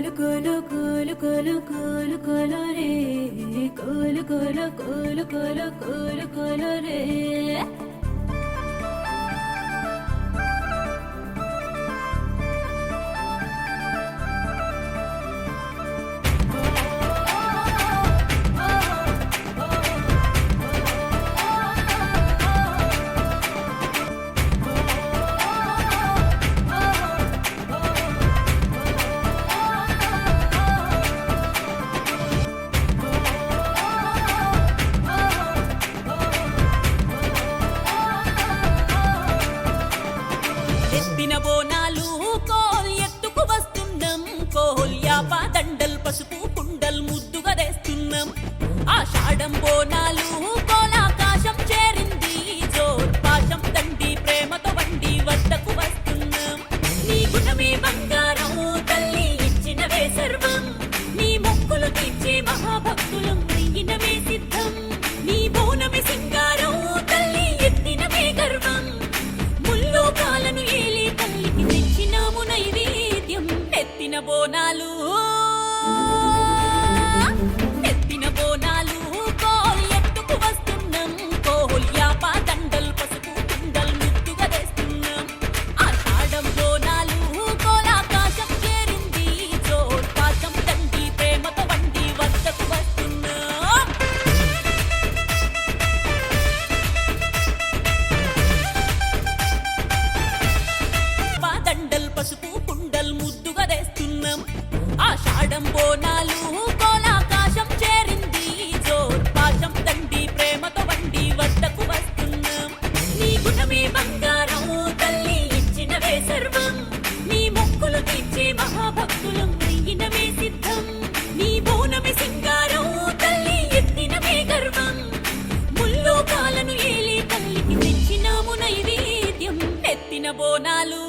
কোলো কোলো কোলো কোলো কোলো কোলো রে কোলো কোলো কোলো কোলো কোলো কোলো রে ఎత్తుకు పసుపు కుండల్ ముద్దుగా తెస్తున్నాం ఆషాఢం పోనాలి বোনালু।